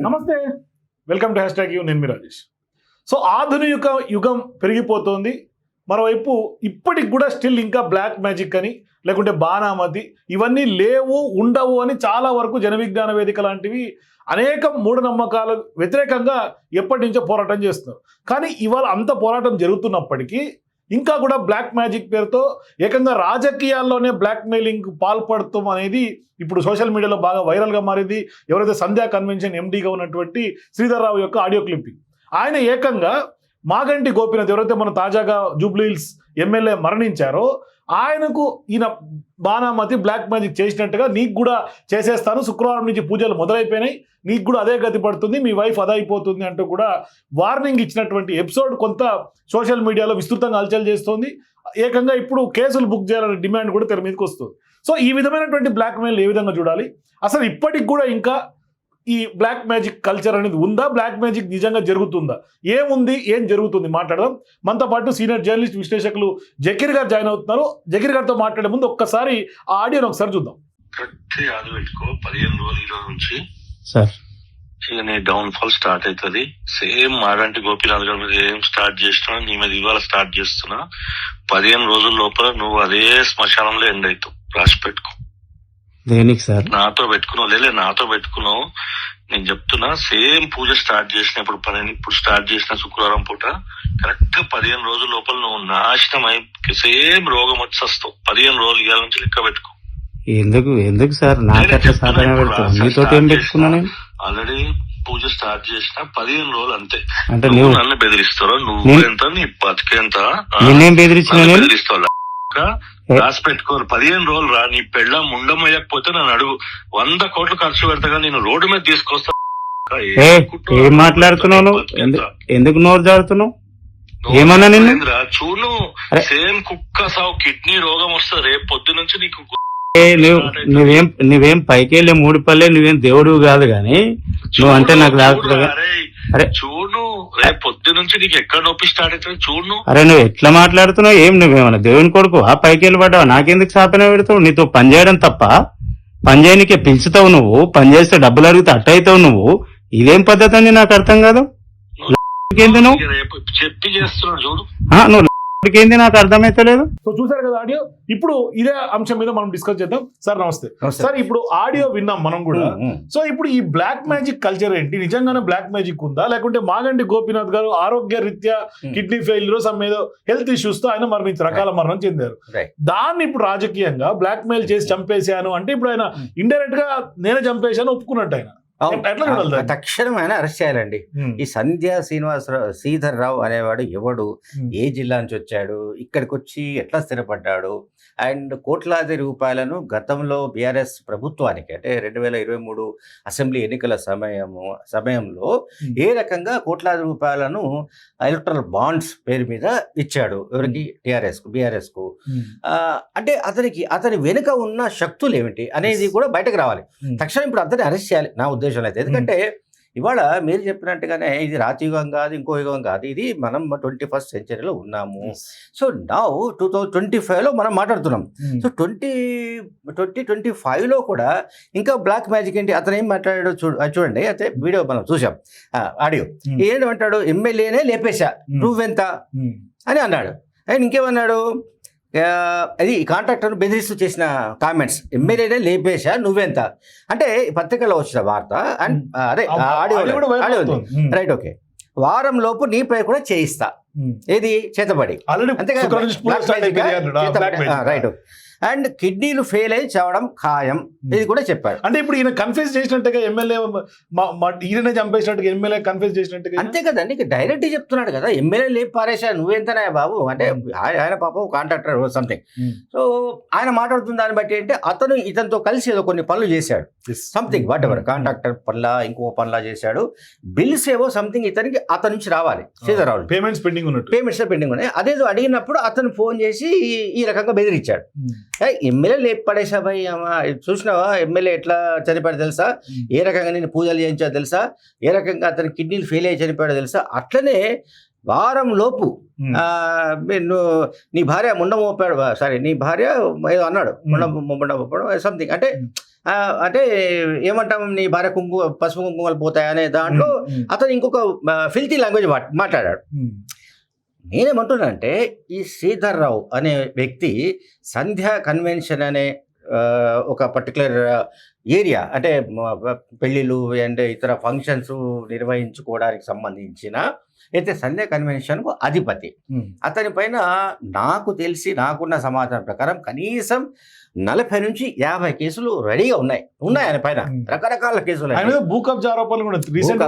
Hmm. నమస్తే. Welcome to hashtag U నేను మీ రాజేష్. సో ఆధునిక యుగం పెరిగిపోతోంది. మరోవైపు ఇప్పటికి కూడా స్టిల్ ఇంకా బ్లాక్ మ్యాజిక్ అని లేకుంటే బాణామతి ఇవన్నీ లేవు ఉండవు అని చాలా వరకు జనవిజ్ఞాన వేదిక లాంటివి అనేక మూఢనమ్మకాల వ్యతిరేకంగా ఎప్పటి నుంచో పోరాటం చేస్తున్నారు. కానీ ఇవాళ అంత పోరాటం జరుగుతున్నప్పటికీ ఇంకా కూడా బ్లాక్ మ్యాజిక్ పేరుతో ఏకంగా రాజకీయాల్లోనే బ్లాక్ మెయిలింగ్ పాల్పడటం అనేది ఇప్పుడు సోషల్ మీడియాలో బాగా వైరల్గా మారింది. ఎవరైతే సంధ్యా కన్వెన్షన్ ఎండీగా ఉన్నటువంటి శ్రీధర్రావు యొక్క ఆడియో క్లిప్పింగ్ ఆయన ఏకంగా మాగంటి గోపినాథ్ ఎవరైతే మన తాజాగా జూబ్లీహిల్స్ ఎమ్మెల్యే మరణించారో ఆయనకు ఈయన బాణామతి బ్లాక్ మ్యాజిక్ చేసినట్టుగా నీకు కూడా చేసేస్తాను. శుక్రవారం నుంచి పూజలు మొదలైపోయినాయి. నీకు కూడా అదే గతి పడుతుంది. మీ వైఫ్ అదే అయిపోతుంది అంటూ కూడా వార్నింగ్ ఇచ్చినటువంటి ఎపిసోడ్ కొంత సోషల్ మీడియాలో విస్తృతంగా అలచల్ చేస్తోంది. ఏకంగా ఇప్పుడు కేసులు బుక్ చేయాలనే డిమాండ్ కూడా తెర మీదకి వస్తుంది. సో ఈ విధమైనటువంటి బ్లాక్ మెయిల్ ఏ విధంగా చూడాలి? అసలు ఇప్పటికి కూడా ఇంకా ఈ బ్లాక్ మ్యాజిక్ కల్చర్ అనేది ఉందా? బ్లాక్ మ్యాజిక్ నిజంగా జరుగుతుందా? ఏముంది? ఏం జరుగుతుంది? మాట్లాడదాం. మనతో పాటు సీనియర్ జర్నలిస్ట్ విశ్లేషకులు జకీర్ గారు జాయిన్ అవుతున్నారు. జకీర్ గారితో మాట్లాడే ముందు ఒక్కసారి ఆ ఆడియోని ఒకసారి చూద్దాం. కరెక్ట్ యాద పెట్టుకో. పదిహేను రోజులు ఈ రోజు నుంచి సార్. ఇక డౌన్ ఫాల్ స్టార్ట్ అవుతుంది. సేమ్ మాడంటి గోపీనాథ్ గారి మీద ఏం స్టార్ట్ చేసినా నీ మీద ఇవాళ స్టార్ట్ చేస్తున్నా పదిహేను రోజుల లోపల నువ్వు అదే శ్మశానంలో ఎండ్ అవుతావు. రాసి పెట్టుకో. దేనికి సార్? నాతో పెట్టుకున్నావు. లేలే నాతో పెట్టుకున్నావు. నేను చెప్తున్నా సేమ్ పూజ స్టార్ట్ చేసినప్పుడు పని ఇప్పుడు స్టార్ట్ చేసిన శుక్రవారం పూట కరెక్ట్గా పదిహేను రోజుల లోపల నువ్వు నాశనం అయి సేమ్ రోగం వచ్చి వస్తావు. పదిహేను రోజులు ఇవాళ నుంచి లెక్క పెట్టుకో. ఎందుకు ఎందుకు సార్? నాకు అట్లా సాధన పెడతాను మీతో ఏం పెట్టుకున్నా నేను? ఆల్రెడీ పూజ స్టార్ట్ చేసిన పదిహేను రోజులు అంతే. అంటే నువ్వు నన్ను బెదిరిస్తావు? నువ్వు ఎంత? నీ బతికేంత? బెదిరించిన బెదిరిస్తావు. రాసి పెట్టుకోరు పదిహేను రోజులు రా నీ పెళ్ళ ముండమయ్యకపోతే నన్ను అడుగు. వంద కోట్లు ఖర్చు పెడతాగా నేను రోడ్డు మీద తీసుకొస్తా. ఏ మాట్లాడుతున్నావు ఎందుకు నోరు జారుతున్నావు? ఏమన్నా నిన్ను? చూడు అరే. సేమ్ కుక్క సావు కిడ్నీ రోగం వస్తుంది రేపు పొద్దు నుంచి నీకు నువ్వు నువ్వేం పైకి వెళ్ళే మూడు పల్లె నువ్వేం దేవుడు కాదు గాని నువ్వు అంటే నాకు అరే. చూడు రేపు పొద్దు నుంచి నీకు ఎక్కడ నొప్పి స్టార్ట్ అవుతుంది చూడు. అరే నువ్వు ఎట్లా మాట్లాడుతున్నావు? ఏం నువ్వేమన్నా దేవుని కొడుకు? ఆ పైకి వెళ్ళి పడ్డావు నాకెందుకు సాపన పెడతావు నీతో పని చేయడం తప్ప. పని చేయనికే పిలుచుతావు నువ్వు. పని చేస్తే డబ్బులు అడిగితే అట్ట అవుతావు నువ్వు. ఇదేం పద్ధతి అని నాకు అర్థం కాదు? నువ్వు చెప్పి చేస్తున్నాడు చూడు. నువ్వు ఏంది నాకు అర్థమైతలేదు? సో చూసారు కదా ఆడియో? ఇప్పుడు ఇదే అంశం మీద మనం డిస్కస్ చేద్దాం. సార్ నమస్తే. సార్ ఇప్పుడు ఆడియో విన్నాం మనం కూడా. సో ఇప్పుడు ఈ బ్లాక్ మ్యాజిక్ కల్చర్ ఏంటి? నిజంగానే బ్లాక్ మ్యాజిక్ ఉందా? లేకుంటే మాగంటి గోపీనాథ్ గారు ఆరోగ్య రీత్యా. కిడ్నీ ఫెయిల్యూర్ సమ్ ఏదో హెల్త్ ఇష్యూస్తో ఆయన మరణించారు రకాల మరణం చెందారు. దాన్ని ఇప్పుడు రాజకీయంగా బ్లాక్ మెయిల్ చేసి చంపేశాను అంటే ఇప్పుడు ఆయన. ఇండైరెక్ట్గా నేనే చంపేశాను ఒప్పుకున్నట్టు ఆయన. అవును. ఎట్లా చూడాలి దాన్ని? తక్షణం ఆయన అరెస్ట్ చేయాలండి ఈ సంధ్యా శ్రీనివాసరావు శ్రీధర్ రావు అనేవాడు ఎవడు. ఏ జిల్లా నుంచి వచ్చాడు ఇక్కడికి వచ్చి ఎట్లా స్థిరపడ్డాడు అండ్ కోట్లాది రూపాయలను గతంలో బీఆర్ఎస్ ప్రభుత్వానికి అంటే రెండు వేల ఇరవై మూడు అసెంబ్లీ ఎన్నికల సమయము సమయంలో. ఏ రకంగా కోట్లాది రూపాయలను ఎలక్ట్రల్ బాండ్స్ పేరు మీద ఇచ్చాడు ఎవరికి టిఆర్ఎస్కు బీఆర్ఎస్కు Hmm. ఆ, అంటే అతనికి అతని వెనుక ఉన్న శక్తులు ఏమిటి అనేది కూడా బయటకు రావాలి. తక్షణం ఇప్పుడు అతన్ని అరెస్ట్ చేయాలి నా ఉద్దేశంలో అయితే. ఎందుకంటే ఇవాళ మీరు చెప్పినట్టుగానే ఇది రాతి యుగం కాదు ఇంకో యుగం కాదు. ఇది మనం ట్వంటీ ఫస్ట్ సెంచరీలో ఉన్నాము. So now two thousand twenty ఫైవ్లో మనం మాట్లాడుతున్నాం. Hmm. So twenty twenty twenty ఫైవ్లో కూడా ఇంకా బ్లాక్ మ్యాజిక్ ఏంటి? అతను ఏం మాట్లాడాడో చూ చూడండి. అయితే వీడియో మనం చూసాం ఆడియో. Hmm. ఏంటంటాడు ఎమ్మెల్యేనే లేపేశా. Hmm. నువ్వెంత Hmm. అని అన్నాడు. అండ్ ఇంకేమన్నాడు? అది కాంట్రాక్టర్ను బెదిరిస్తూ చేసిన కామెంట్స్ ఎమ్మెల్యేనే లేపేశా? నువ్వెంత? అంటే ఈ పత్రికలో వచ్చిన వార్త అండ్. అదే ఆడియో. రైట్ ఓకే వారం లోపు నీపై కూడా చేయిస్తా. ఏది? చేతబడి. రైట్ అండ్ కిడ్నీలు ఫెయిల్ అయి చావడం ఖాయం. ఇది కూడా చెప్పాడు అంటే ఇప్పుడు ఈయన కన్ఫ్యూజ్ చేసినట్టుగా ఎమ్మెల్యే ఈయననే చంపేసినట్టుగా ఎమ్మెల్యే కన్ఫ్యూజ్ చేసినట్టుగా అంతే కదండి. డైరెక్ట్ చెప్తున్నాడు కదా. ఎమ్మెల్యే లేపు పారేశా నువ్వెంతనా బాబు? అంటే ఆయన ఆయన పాపం కాంట్రాక్టర్ సంథింగ్ Hmm. సో ఆయన మాట్లాడుతున్న దాన్ని బట్టి ఏంటి? అతను ఇతనితో కలిసి ఏదో కొన్ని పనులు చేశాడు. Something whatever. కాంట్రాక్టర్ పనులా ఇంకో పనులా చేశాడు. బిల్స్ ఏవో సంథింగ్ ఇతనికి అతని నుంచి రావాలి. సీతారావు పేమెంట్స్ పెండింగ్ ఉన్నట్టు. పేమెంట్స్ పెండింగ్ ఉన్నాయి. అదేదో అడిగినప్పుడు అతను ఫోన్ చేసి ఈ- రకంగా బెదిరించాడు. Hmm. ఎమ్మెల్యే లేపు పడేసా భయ్? అమ్మా ఇది చూసినావా? ఎమ్మెల్యే ఎట్లా చనిపోయాడు తెలుసా? Hmm. ఏ రకంగా నేను పూజలు చేయించాడు తెలుసా? ఏ రకంగా అతని కిడ్నీలు ఫెయిల్ అయ్యి చనిపోయాడో తెలుసా? అట్లనే వారం లోపు Hmm. నీ భార్య ముండ మోపాడు సారీ నీ భార్య ఏదో అన్నాడు. ముండ ముండ మోపాడు సంథింగ్ అంటే అంటే ఏమంటాం నీ భార్య కుంకు పసుపు కుంకుమలు పోతాయనే దాంట్లో అతను ఇంకొక ఫిల్తీ లాంగ్వేజ్ మాట్లాడాడు. నేనేమంటున్నా అంటే ఈ శ్రీధర్ రావు అనే వ్యక్తి సంధ్యా కన్వెన్షన్ అనే ఒక పర్టికులర్ ఏరియా అంటే పెళ్ళిళ్ళు అండ్ ఇతర ఫంక్షన్స్ నిర్వహించుకోవడానికి సంబంధించిన అయితే సంధ్యా కన్వెన్షన్కు అధిపతి. అతని పైన నాకు తెలిసి నాకున్న సమాచారం ప్రకారం కనీసం నలభై నుంచి యాభై కేసులు రెడీగా ఉన్నాయి. ఉన్నాయి ఆయన పైన. రకరకాల కేసులు భూ కబ్జా ఆరోపణలు కూడా రీసెంట్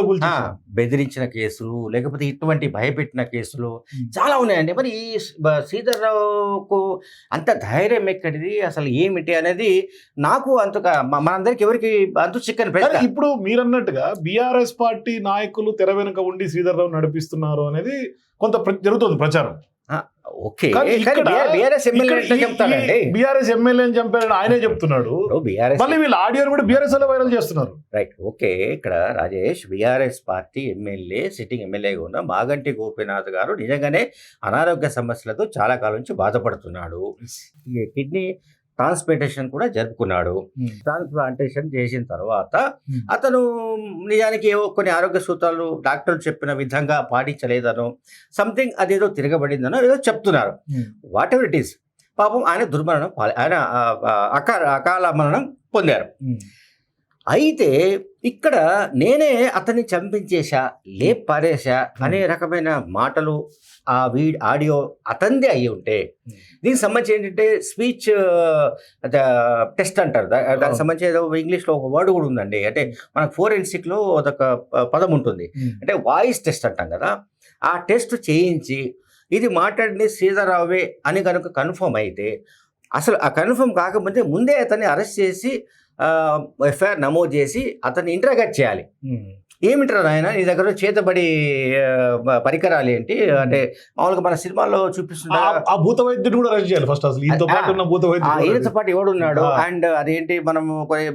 కూడా. బెదిరించిన కేసులు లేకపోతే ఇటువంటి భయపెట్టిన కేసులు. చాలా ఉన్నాయండి. మరి ఈ శ్రీధర్రావుకు అంత ధైర్యం ఎక్కడిది? అసలు ఏమిటి అనేది నాకు అంతగా మనందరికి ఎవరికి అంతు చిక్కని కానీ ప్రశ్న ఇప్పుడు మీరన్నట్టుగా బీఆర్ఎస్ పార్టీ నాయకులు తెర వెనుక ఉండి శ్రీధర్ రావు నడిపిస్తున్నారు అనేది కొంత జరుగుతుంది ప్రచారం. ఓకే. బీఆర్ఎస్ ఎమ్మెల్యే చెప్తాడండి? బీఆర్ఎస్ ఎమ్మెల్యేని చంపారని ఆయనే చెప్తున్నాడు. బీఆర్ఎస్ మళ్ళీ వీళ్ళు ఆడియోని కూడా బీఆర్ఎస్లో వైరల్ చేస్తున్నారు. Right okay. ఇక్కడ Rajesh BRS party MLA sitting ఎమ్మెల్యేగా ఉన్న మాగంటి గోపీనాథ్ గారు నిజంగానే అనారోగ్య సమస్యలతో చాలా కాలం నుంచి బాధపడుతున్నాడు. కిడ్నీ ట్రాన్స్ప్లాంటేషన్ కూడా జరుపుకున్నాడు. ట్రాన్స్ప్లాంటేషన్ చేసిన తర్వాత. అతను నిజానికి ఏవో కొన్ని ఆరోగ్య సూత్రాలు డాక్టర్లు చెప్పిన విధంగా పాటించలేదనో సంథింగ్ అదేదో తిరగబడిందనో ఏదో చెప్తున్నారు. వాట్ ఎవర్ ఇట్ ఈస్ పాపం ఆయన దుర్మరణం ఆయన అకాల అకాల మరణం పొందారు. అయితే ఇక్కడ నేనే అతన్ని చంపించేశా లేప్ పారేశా అనే రకమైన మాటలు ఆ వీ ఆడియో అతందే అయి ఉంటే దీనికి సంబంధించి ఏంటంటే స్పీచ్ టెస్ట్ అంటారు. దా- దానికి సంబంధించి ఏదో ఇంగ్లీష్లో ఒక వర్డ్ కూడా ఉందండి. అంటే మనకు ఫోరెన్సిక్లో అదొక ప- పదం ఉంటుంది. అంటే వాయిస్ టెస్ట్ అంటాం కదా ఆ టెస్ట్ చేయించి ఇది మాట్లాడింది సీతారావే అని కనుక కన్ఫర్మ్ అయితే అసలు ఆ కన్ఫర్మ్ కాకపోతే ముందే అతన్ని అరెస్ట్ చేసి ఎఫ్ఐఆర్ నమోదు చేసి అతన్ని ఇంటరాగేట్ చేయాలి. ఏమిటారు ఆయన నీ దగ్గర చేతబడి పరికరాలు ఏంటి? అంటే మామూలుగా మన సినిమాల్లో చూపిస్తున్నారు ఆ భూత వైద్యుడు కూడా అరెస్ట్ చేయాలి ఫస్ట్ అసలు. ఈయనతో పాటు ఉన్న భూత వైద్యుడు ఈయనతో పాటు ఎవడున్నాడు. అండ్ అదేంటి మనం కొన్ని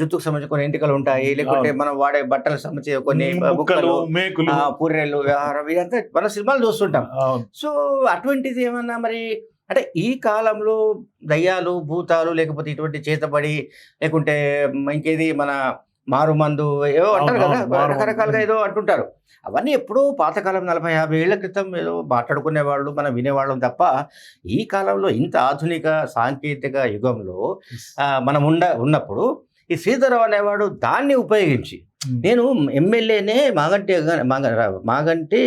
జుత్తుకు సంబంధించి కొన్ని ఎంటికలు ఉంటాయి. లేకుంటే. మనం వాడే బట్టలకు సంబంధించి కొన్ని బుక్కలు పూరెలు వ్యవహారం ఇదంతా మన సినిమాలు చూస్తుంటాం. సో అటువంటిది ఏమన్నా మరి అంటే ఈ కాలంలో దయ్యాలు భూతాలు లేకపోతే ఇటువంటి చేతబడి లేకుంటే ఇంకేది మన మారుమందు ఏవో అంటారు కదా. రకరకాలుగా ఏదో అంటుంటారు. అవన్నీ ఎప్పుడూ పాతకాలం నలభై యాభై ఏళ్ళ క్రితం ఏదో మాట్లాడుకునే వాళ్ళు మనం వినేవాళ్ళం తప్ప ఈ కాలంలో ఇంత ఆధునిక సాంకేతిక యుగంలో మనం ఉండ ఉన్నప్పుడు ఈ శ్రీధరరావు అనేవాడు దాన్ని ఉపయోగించి నేను ఎమ్మెల్యేనే మాగంటి మాగ- మాగంటి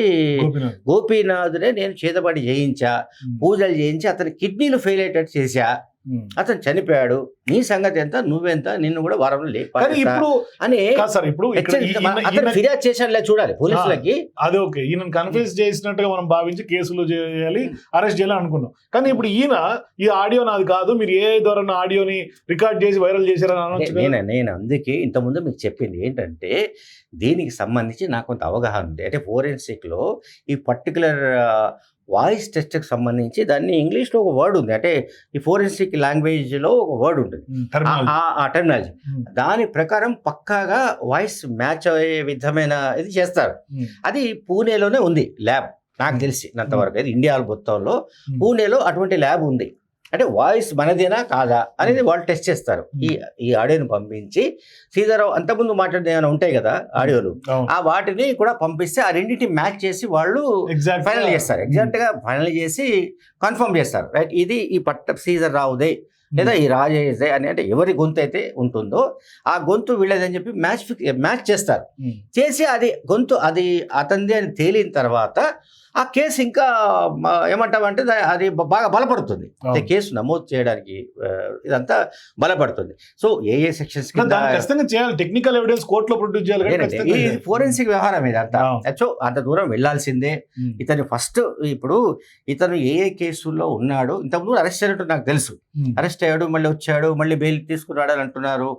గోపీనాథ్. గోపీనాథునే నేను చేతబడి చేయించా. పూజలు చేయించి అతని కిడ్నీలు ఫెయిల్ అయ్యేటట్టు చేశా. అతను చనిపోయాడు. నీ సంగతి ఎంత? నువ్వెంత? నిన్ను కూడా వారంలో లేపాలి ఇప్పుడు అని సార్ ఇప్పుడు అతను ఫిర్యాదు చేశాడులే చూడాలి పోలీసులకి. అదే ఓకే. ఈయన కన్ఫ్యూజ్ చేసినట్టుగా మనం భావించి కేసులు చేయాలి అరెస్ట్ చేయాలి అనుకున్నాం. కానీ ఇప్పుడు ఈయన ఈ ఆడియో నాది కాదు మీరు ఏ ద్వారా ఆడియోని రికార్డ్ చేసి వైరల్ చేశారని? నేను నేను అందుకే ఇంతకుముందు మీకు చెప్పింది ఏంటంటే దీనికి సంబంధించి నాకు కొంత అవగాహన ఉంది. అంటే ఫోరెన్సిక్లో ఈ పర్టికులర్ వాయిస్ టెస్ట్కి సంబంధించి దాన్ని ఇంగ్లీష్లో ఒక వర్డ్ ఉంది. అంటే ఈ ఫోరెన్సిక్ లాంగ్వేజ్లో ఒక వర్డ్ ఉంటుంది. ఆ- ఆ టెర్మినాలజీ దాని ప్రకారం పక్కాగా వాయిస్ మ్యాచ్ అయ్యే విధమైన ఇది చేస్తారు. అది పూణేలోనే ఉంది ల్యాబ్. నాకు తెలిసి అంతవరకు. అది ఇండియా మొత్తంలో. పూణేలో అటువంటి ల్యాబ్ ఉంది. అంటే వాయిస్ మనదేనా కాదా అనేది వాళ్ళు టెస్ట్ చేస్తారు. ఈ ఈ ఆడియోని పంపించి సీతారావు అంతకుముందు మాట్లాడిన ఏమైనా ఉంటాయి కదా ఆడియోలు. ఆ వాటిని కూడా పంపిస్తే ఆ రెండింటి మ్యాచ్ చేసి వాళ్ళు ఫైనల్ చేస్తారు. ఎగ్జాక్ట్గా ఫైనల్ చేసి కన్ఫర్మ్ చేస్తారు. రైట్ ఇది ఈ పట్ట సీజర్ రావుదే లేదా ఈ రాజేష్దే అని అంటే ఎవరి గొంతు అయితే ఉంటుందో ఆ గొంతు వీళ్ళదని చెప్పి మ్యాచ్ మ్యాచ్ చేస్తారు. చేసి అది గొంతు అది అతంది అని తేలిన తర్వాత ఆ కేసు ఇంకా ఏమంటామంటే అది బాగా బలపడుతుంది. అంటే. కేసు నమోదు చేయడానికి ఇదంతా బలపడుతుంది. సో ఏ ఏ సెక్షన్స్ చేయాలి. టెక్నికల్ ఎవిడెన్స్ కోర్టులో ప్రొడ్యూస్ చేయాలి ఈ. ఫోరెన్సిక్ వ్యవహారం ఇదంతా. అవును. సో అంత దూరం వెళ్ళాల్సిందే. ఉమ్, ఇతను ఫస్ట్ ఇప్పుడు ఇతను ఏ ఏ కేసుల్లో ఉన్నాడు ఇంతకుముందు అరెస్ట్ అయినట్టు నాకు తెలుసు. అరెస్ట్ అయ్యాడు మళ్ళీ వచ్చాడు మళ్ళీ బెయిల్ తీసుకున్నాడు అని అంటున్నారు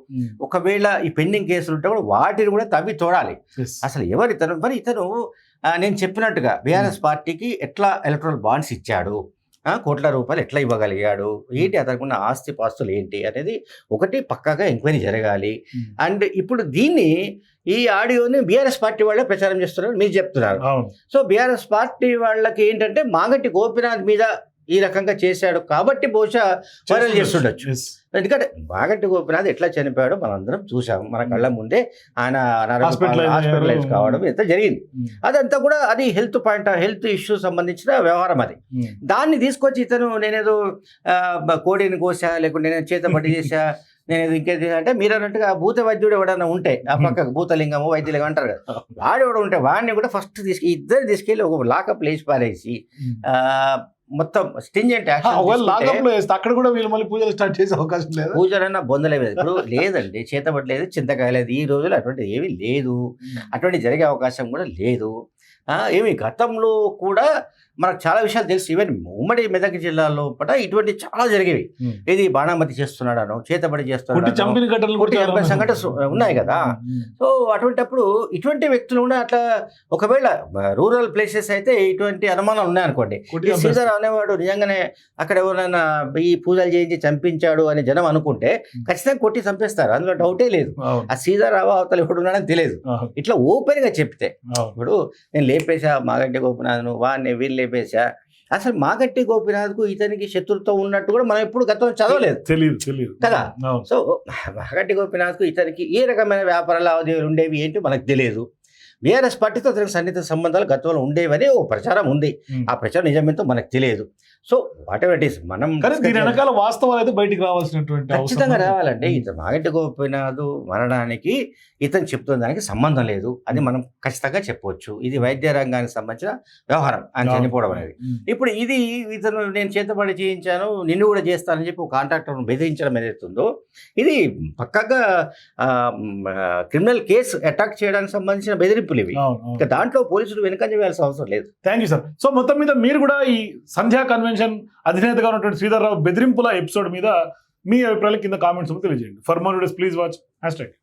ఒకవేళ ఈ పెండింగ్ కేసులు ఉంటే కూడా వాటిని కూడా తవ్వి చూడాలి. అసలు ఎవరు ఇతను మరి ఇతను నేను చెప్పినట్టుగా బీఆర్ఎస్ పార్టీకి ఎట్లా ఎలక్ట్రల్ బాండ్స్ ఇచ్చాడు? కోట్ల రూపాయలు ఎట్లా ఇవ్వగలిగాడు? ఏంటి అతనికి ఉన్న ఆస్తి పాస్తులు ఏంటి అనేది ఒకటి పక్కాగా ఎంక్వైరీ జరగాలి. అండ్ ఇప్పుడు దీన్ని ఈ ఆడియోని బీఆర్ఎస్ పార్టీ వాళ్ళే ప్రచారం చేస్తున్నారు మీరు చెప్తున్నారు. సో బీఆర్ఎస్ పార్టీ వాళ్ళకి ఏంటంటే మాగంటి గోపినాథ్ మీద ఈ రకంగా చేశాడు కాబట్టి బహుశా వైరల్ చేస్తుండొచ్చు. ఎందుకంటే బాగంటి గోపినాథ్ ఎట్లా చనిపోయాడో మనందరం చూసాం మన కళ్ళ ముందే ఆయన హాస్పిటలైజ్ అయ్యారు. కావడం ఎంత జరిగింది. Mm. అదంతా కూడా అది హెల్త్ పాయింట్ హెల్త్ ఇష్యూ సంబంధించిన వ్యవహారం అది. దాన్ని తీసుకొచ్చి ఇతను నేనేదో కోడిని కోసా లేకుంటే నేను చేత పట్టి చేసా నేను ఇంకేది అంటే మీరు అన్నట్టుగా భూత వైద్యుడు ఎవడన్నా ఉంటే ఆ పక్కకు భూతలింగము వైద్యలింగం అంటారు కదా. వాడు ఎవడు ఉంటే వాడిని కూడా ఫస్ట్ తీసుకు ఇద్దరు తీసుకెళ్ళి ఒక లాకప్ లేచి పారేసి మొత్తం స్టింజెంట్ అక్కడ కూడా వీళ్ళు మళ్ళీ పూజలు స్టార్ట్ చేసే అవకాశం లేదా? పూజలన్నా బొందలే లేదు ఇప్పుడు లేదండి చేతబట్టలేదు చింతకాయలేదు ఈ రోజులు అటువంటి ఏమీ లేదు. అటువంటి జరిగే అవకాశం కూడా లేదు. ఆ, ఏమి గతంలో కూడా మనకు చాలా విషయాలు తెలుసు ఈవెన్ ఉమ్మడి మెదక్ జిల్లాలో పట ఇటువంటి చాలా జరిగేవి. ఇది బాణామతి చేస్తున్నాడను చేతబడి చేస్తున్నాడు కొట్టి కూడా చంపిన చాలా సంఘటనలు సు- ఉన్నాయి కదా. సో అటువంటిప్పుడు ఇటువంటి వ్యక్తులు కూడా అట్లా ఒకవేళ రూరల్ ప్లేసెస్ అయితే ఇటువంటి అనుమానాలు ఉన్నాయనుకోండి. శ్రీధర్ అనేవాడు నిజంగానే అక్కడ ఎవరైనా ఈ పూజలు చేయించి చంపించాడు అని జనం అనుకుంటే ఖచ్చితంగా కొట్టి చంపేస్తారు అందులో డౌటే లేదు. ఆ సీతారావు అవతల ఎవడు ఉన్నాడని తెలియదు. ఇట్లా ఓపెన్గా చెప్తే. ఇప్పుడు నేను లేపేశా మాగంటి గోపినాథ్ను వాడిని వీళ్ళు లేపేశా అసలు మాగంటి గోపినాథ్కు ఇతనికి శత్రుత్వం ఉన్నట్టు కూడా మనం ఎప్పుడు గతంలో చదవలేదు. తెలియదు తెలియదు కదా. సో మాగంటి గోపినాథ్కు ఇతనికి ఏ రకమైన వ్యాపార లావాదేవీలు ఉండేవి ఏంటి మనకు తెలియదు. బీఆర్ఎస్ పార్టీతో అతనికి సన్నిహిత సంబంధాలు గతంలో ఉండేవని ఓ ప్రచారం ఉంది. ఆ ప్రచారం నిజమేంతో మనకు తెలియదు. So whatever it is మనం దీని వెనకాల వాస్తవాలు అయితే బయటికి రావాల్సినటువంటి ఖచ్చితంగా రావాలండి. ఇతను మాగంటి గోపినాథ్ మరణానికి ఇతను చెప్తున్న దానికి సంబంధం లేదు. అది మనం ఖచ్చితంగా చెప్పవచ్చు. ఇది వైద్య రంగానికి సంబంధించిన వ్యవహారం ఆయన చనిపోవడం అనేది. ఇప్పుడు ఇది ఇతను నేను చేతబడి చేయించాను నిన్ను కూడా చేస్తానని చెప్పి ఒక కాంట్రాక్టర్ను బెదిరించడం ఏదైతుందో ఇది పక్కగా క్రిమినల్ కేసు అటాక్ చేయడానికి సంబంధించిన బెదిరింపులు ఇవి. ఇక దాంట్లో పోలీసులు వెనుకంజ వేయాల్సిన అవసరం లేదు. థ్యాంక్ యూ సార్ సో మొత్తం మీద మీరు కూడా ఈ సంధ్యా కన్వెన్షన్ అధినేతగా ఉన్నటువంటి శ్రీధర్ రావు బెదిరింపుల ఎపిసోడ్ మీద మీ అభిప్రాయాలు కింద కామెంట్స్ తెలియజేయండి. For more please watch hashtag